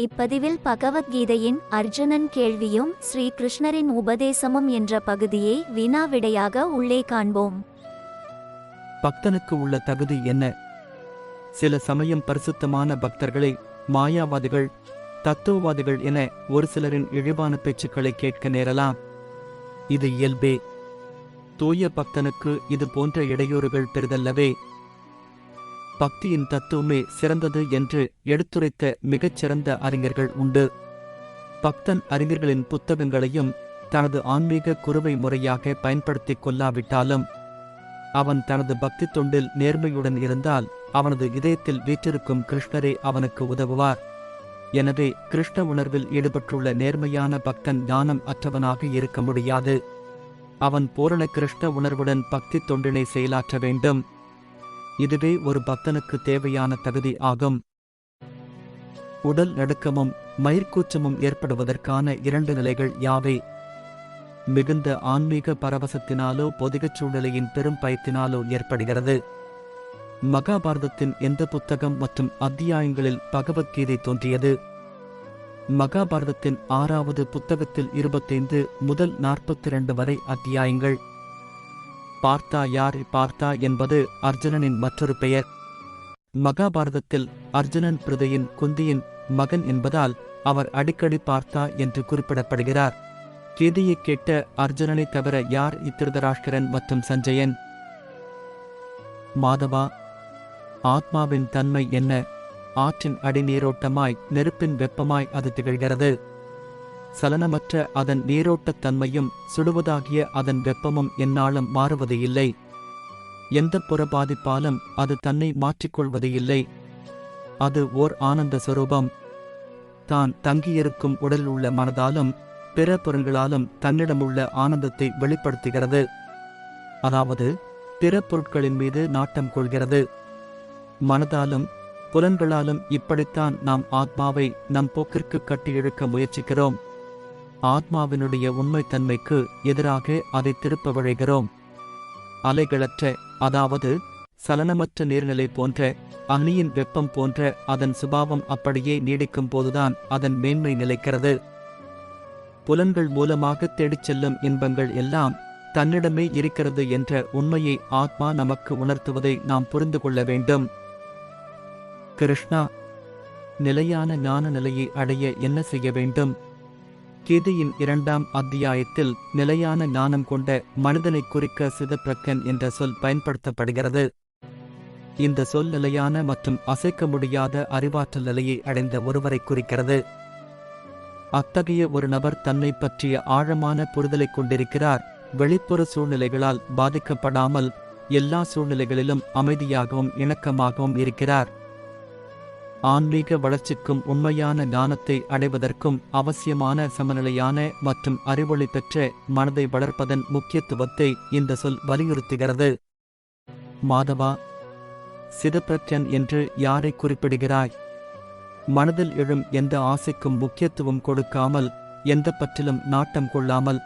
இப்பதிவில் பகவத்கீதையின் அர்ஜுனன் கேள்வியும் ஸ்ரீ கிருஷ்ணரின் உபதேசமும் என்ற பகுதியை வினாவிடையாக உள்ளே காண்போம். பக்தனுக்கு உள்ள தகுதி என்ன? சில சமயம் பரிசுத்தமான பக்தர்களை மாயாவாதிகள் தத்துவவாதிகள் என ஒரு சிலரின் இழிவான பேச்சுக்களை கேட்க நேரலாம். இது இயல்பே. தூய பக்தனுக்கு இது போன்ற இடையூறுகள் பெரிதல்லவே. பக்தியின் தத்துவமே சிறந்தது என்று எடுத்துரைத்த மிகச் சிறந்த அறிஞர்கள் உண்டு. பக்தன் அறிஞர்களின் புத்தகங்களையும் தனது ஆன்மீக குருவை முறையாக பயன்படுத்திக் கொள்ளாவிட்டாலும் அவன் தனது பக்தி தொண்டில் நேர்மையுடன் இருந்தால் அவனது இதயத்தில் வீற்றிருக்கும் கிருஷ்ணரே அவனுக்கு உதவுவார். எனவே கிருஷ்ண உணர்வில் ஈடுபட்டுள்ள நேர்மையான பக்தன் ஞானம் அற்றவனாக இருக்க முடியாது. அவன் பூரண கிருஷ்ண உணர்வுடன் பக்தி தொண்டினை செயலாற்ற வேண்டும். இதுவே ஒரு பக்தனுக்கு தேவையான தகுதி ஆகும். உடல் நடுக்கமும் மயிர்கூச்சமும் ஏற்படுவதற்கான இரண்டு நிலைகள் யாவை? மிகுந்த ஆன்மீக பரவசத்தினாலோ பொதிகச் சூழ்நிலையின் பெரும் பயத்தினாலோ ஏற்படுகிறது. மகாபாரதத்தின் எந்த புத்தகம் மற்றும் அத்தியாயங்களில் பகவத்கீதை தோன்றியது? மகாபாரதத்தின் ஆறாவது புத்தகத்தில் இருபத்தைந்து முதல் நாற்பத்தி இரண்டு வரை அத்தியாயங்கள். பார்த்தா யார் பார்த்தா என்பது அர்ஜுனனின் மற்றொரு பெயர். மகாபாரதத்தில் அர்ஜுனன் பிரதையின் குந்தியின் மகன் என்பதால் அவர் அடிக்கடி பார்த்தா என்று குறிப்பிடப்படுகிறார். கீதையை கேட்ட அர்ஜுனனை தவிர யார் இத்திருதராஷ்டிரன் மற்றும் சஞ்சயன்? மாதவா ஆத்மாவின் தன்மை என்ன? ஆற்றின் அடிநீரோட்டமாய் நெருப்பின் வெப்பமாய் அது திகழ்கிறது. சலனமற்ற அதன் நீரோட்டத் தன்மையும் சுடுவதாகிய அதன் வெப்பமும் எந்நாளும் மாறுவது இல்லை எந்த புற பாதிப்பாலும் அது தன்னை மாற்றிக்கொள்வது இல்லை அது ஓர் ஆனந்த சுரூபம். தான் தங்கியிருக்கும் உடலில் உள்ள மனதாலும் பிற புறங்களாலும் தன்னிடமுள்ள ஆனந்தத்தை வெளிப்படுத்துகிறது. அதாவது பிற பொருட்களின் மீது நாட்டம் கொள்கிறது. மனதாலும் புலன்களாலும் இப்படித்தான் நாம் ஆத்மாவை நம் போக்கிற்கு கட்டி இழுக்க முயற்சிக்கிறோம். ஆத்மாவினுடைய உண்மைத்தன்மைக்கு எதிராக அதை திருப்ப விழைகிறோம். அலைகளற்ற அதாவது சலனமற்ற நீர்நிலை போன்ற அக்னியின் வெப்பம் போன்ற அதன் சுபாவம் அப்படியே நீடிக்கும் போதுதான் அதன் மேன்மை நிலைக்கிறது. புலன்கள் மூலமாக தேடிச் செல்லும் இன்பங்கள் எல்லாம் தன்னிடமே இருக்கிறது என்ற உண்மையை ஆத்மா நமக்கு உணர்த்துவதை நாம் புரிந்து கொள்ள வேண்டும். கிருஷ்ணா நிலையான ஞான நிலையை அடைய என்ன செய்ய வேண்டும்? கீதையின் இரண்டாம் அத்தியாயத்தில் நிலையான ஞானம் கொண்ட மனிதனை குறிக்க சிதப்பிரக்கன் என்ற சொல் பயன்படுத்தப்படுகிறது. இந்த சொல் நிலையான மற்றும் அசைக்க முடியாத அறிவாற்றல் நிலையை அடைந்த ஒருவரை குறிக்கிறது. அத்தகைய ஒரு நபர் தன்னை பற்றிய ஆழமான புரிதலை கொண்டிருக்கிறார். வெளிப்புற சூழ்நிலைகளால் பாதிக்கப்படாமல் எல்லா சூழ்நிலைகளிலும் அமைதியாகவும் இணக்கமாகவும் இருக்கிறார். ஆன்மீக வளர்ச்சிக்கும் உண்மையான ஞானத்தை அடைவதற்கும் அவசியமான சமநிலையான மற்றும் அறிவொளி பெற்ற மனதை வளர்ப்பதன் முக்கியத்துவத்தை இந்த சொல் வலியுறுத்துகிறது. மாதவா சிதப்பிரத்யன் என்று யாரை குறிப்பிடுகிறாய்? மனதில் எழும் எந்த ஆசைக்கும் முக்கியத்துவம் கொடுக்காமல் எந்த பற்றிலும் நாட்டம் கொள்ளாமல்.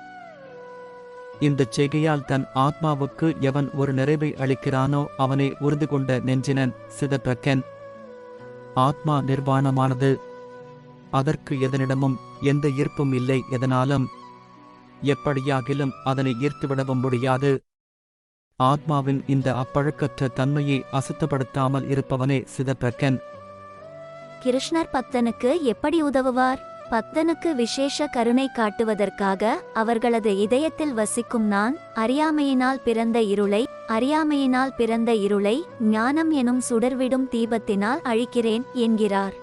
இந்தச் செய்கையால் தன் ஆத்மாவுக்கு எவன் ஒரு நிறைவை அளிக்கிறானோ அவனை உறுதி கொண்ட நெஞ்சினன் சிதப்பிரக்கன் ஆத்மா நிர்வாணமானது. அதற்கு எதனிடமும் எந்த ஈர்ப்பும் இல்லை எதனாலும் எப்படியாகிலும் அதனை ஈர்த்துவிடவும் முடியாது. ஆத்மாவின் இந்த அப்பழக்கற்ற தன்மையை அசுத்தப்படுத்தாமல் இருப்பவனே சிதப்பக்கன் கிருஷ்ணர் பக்தனுக்கு எப்படி உதவுவார்? பக்தனுக்கு விசேஷ கருணை காட்டுவதற்காக அவர்களது இதயத்தில் வசிக்கும் நான் அறியாமையினால் பிறந்த இருளை அறியாமையினால் பிறந்த இருளை ஞானம் எனும் சுடர்விடும் தீபத்தினால் அழிக்கிறேன் என்கிறார்.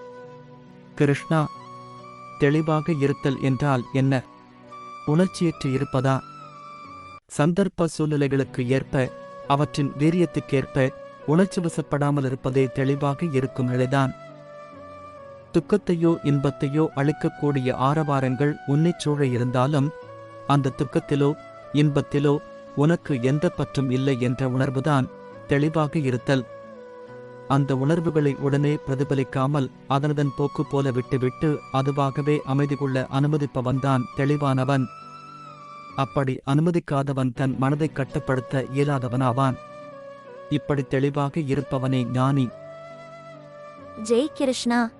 கிருஷ்ணா தெளிவாக இருத்தல் என்றால் என்ன? உணர்ச்சியற்று இருப்பதா? சந்தர்ப்ப சூழ்நிலைகளுக்கு ஏற்ப அவற்றின் வீரியத்துக்கேற்ப உணர்ச்சி வசப்படாமல் இருப்பதே தெளிவாக இருக்கும் நிலைதான். துக்கத்தையோ இன்பத்தையோ அளிக்கக்கூடிய ஆரவாரங்கள் உன்னைச் சூழ இருந்தாலும் அந்த துக்கத்திலோ இன்பத்திலோ உனக்கு எந்த பற்றும் இல்லை என்ற உணர்வுதான் தெளிவாக இருத்தல். அந்த உணர்வுகளை உடனே பிரதிபலிக்காமல் அதனதன் போக்கு போல விட்டுவிட்டு அதுவாகவே அமைதி கொள்ள அனுமதிப்பவன்தான் தெளிவானவன். அப்படி அனுமதிக்காதவன் தன் மனதை கட்டுப்படுத்த இயலாதவனாவான். இப்படி தெளிவாக இருப்பவனே ஞானி. ஜெய் கிருஷ்ணா.